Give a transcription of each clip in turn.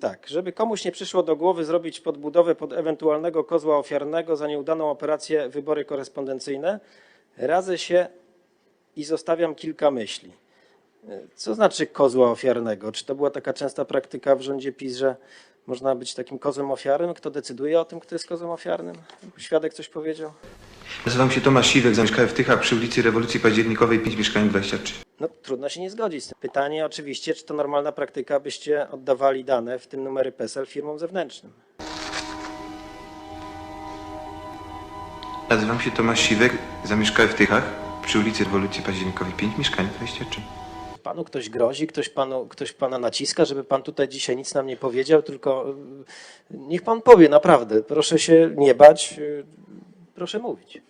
Tak, żeby komuś nie przyszło do głowy zrobić podbudowę pod ewentualnego kozła ofiarnego za nieudaną operację wybory korespondencyjne, radzę się i zostawiam kilka myśli. Co znaczy kozła ofiarnego? Czy to była taka częsta praktyka w rządzie PiS, że można być takim kozłem ofiarnym? Kto decyduje o tym, kto jest kozłem ofiarnym? Świadek coś powiedział? Nazywam się Tomasz Siwek, zamieszkałem w Tychach przy ulicy Rewolucji Październikowej 5 mieszkanie 23. No, trudno się nie zgodzić z tym. Pytanie oczywiście, czy to normalna praktyka, byście oddawali dane, w tym numery PESEL, firmom zewnętrznym? Nazywam się Tomasz Siwek, zamieszkałem w Tychach przy ulicy Rewolucji Październikowej 5 mieszkanie 23. Panu ktoś grozi, ktoś, panu, ktoś pana naciska, żeby pan tutaj dzisiaj nic nam nie powiedział, tylko y, niech pan powie naprawdę. Proszę się nie bać, y, proszę mówić.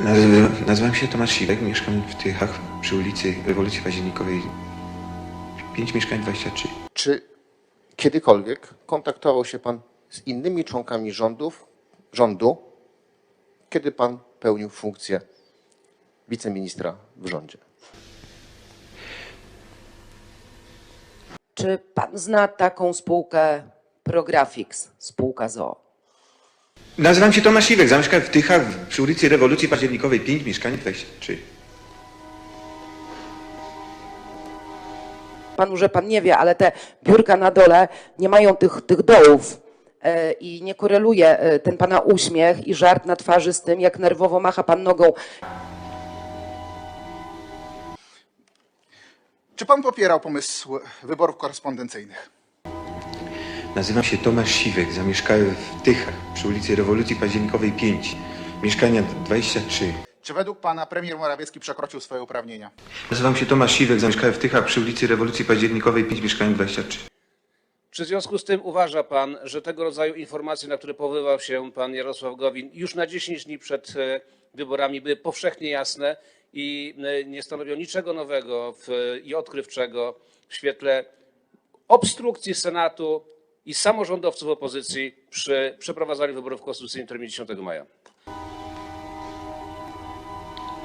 Nazywam, nazywam się Tomasz Siwek, mieszkam w Tychach przy ulicy Rewolucji Październikowej 5 mieszkanie 23. Czy kiedykolwiek kontaktował się Pan z innymi członkami rządów, rządu, kiedy Pan pełnił funkcję wiceministra w rządzie? Czy pan zna taką spółkę Prografix, spółka ZOO? Nazywam się Tomasz Siwek, zamieszkałem w Tychach przy ulicy Rewolucji Październikowej 5 mieszkanie 23. Pan może pan nie wie, ale te biurka na dole nie mają tych, tych dołów e, i nie koreluje e, ten pana uśmiech i żart na twarzy z tym, jak nerwowo macha pan nogą. Czy pan popierał pomysł wyborów korespondencyjnych? Nazywam się Tomasz Siwek, zamieszkałem w Tychach przy ulicy Rewolucji Październikowej 5 mieszkania 23. Czy według pana premier Morawiecki przekroczył swoje uprawnienia? Nazywam się Tomasz Siwek, zamieszkałem w Tychach przy ulicy Rewolucji Październikowej 5 mieszkanie 23. Czy w związku z tym uważa pan, że tego rodzaju informacje, na które powoływał się pan Jarosław Gowin już na 10 dni przed e, wyborami były powszechnie jasne i e, nie stanowią niczego nowego w, i odkrywczego w świetle obstrukcji Senatu i samorządowców opozycji przy przeprowadzaniu wyborów konstytucyjnych terminie 10 maja?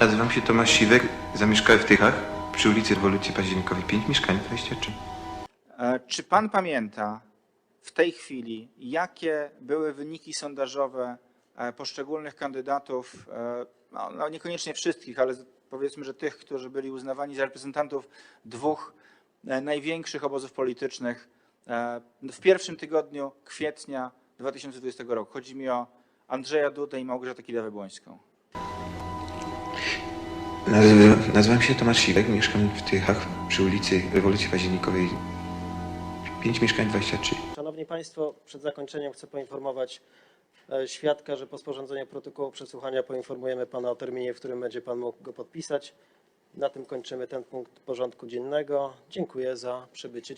Nazywam się Tomasz Siwek, zamieszkałem w Tychach przy ulicy Rewolucji Październikowej 5 mieszkanie 23. E, Czy pan pamięta w tej chwili, jakie były wyniki sondażowe e, poszczególnych kandydatów, e, no, no niekoniecznie wszystkich, ale powiedzmy, że tych, którzy byli uznawani za reprezentantów dwóch e, największych obozów politycznych w pierwszym tygodniu kwietnia 2020 roku? Chodzi mi o Andrzeja Dudę i Małgorzatę Kidawę-Błońską. Nazywam, nazywam się Tomasz Siwek, mieszkam w Tychach przy ulicy Rewolucji Październikowej 5 mieszkań 23. Szanowni Państwo, przed zakończeniem chcę poinformować e, świadka, że po sporządzeniu protokołu przesłuchania poinformujemy Pana o terminie, w którym będzie Pan mógł go podpisać. Na tym kończymy ten punkt porządku dziennego. Dziękuję za przybycie.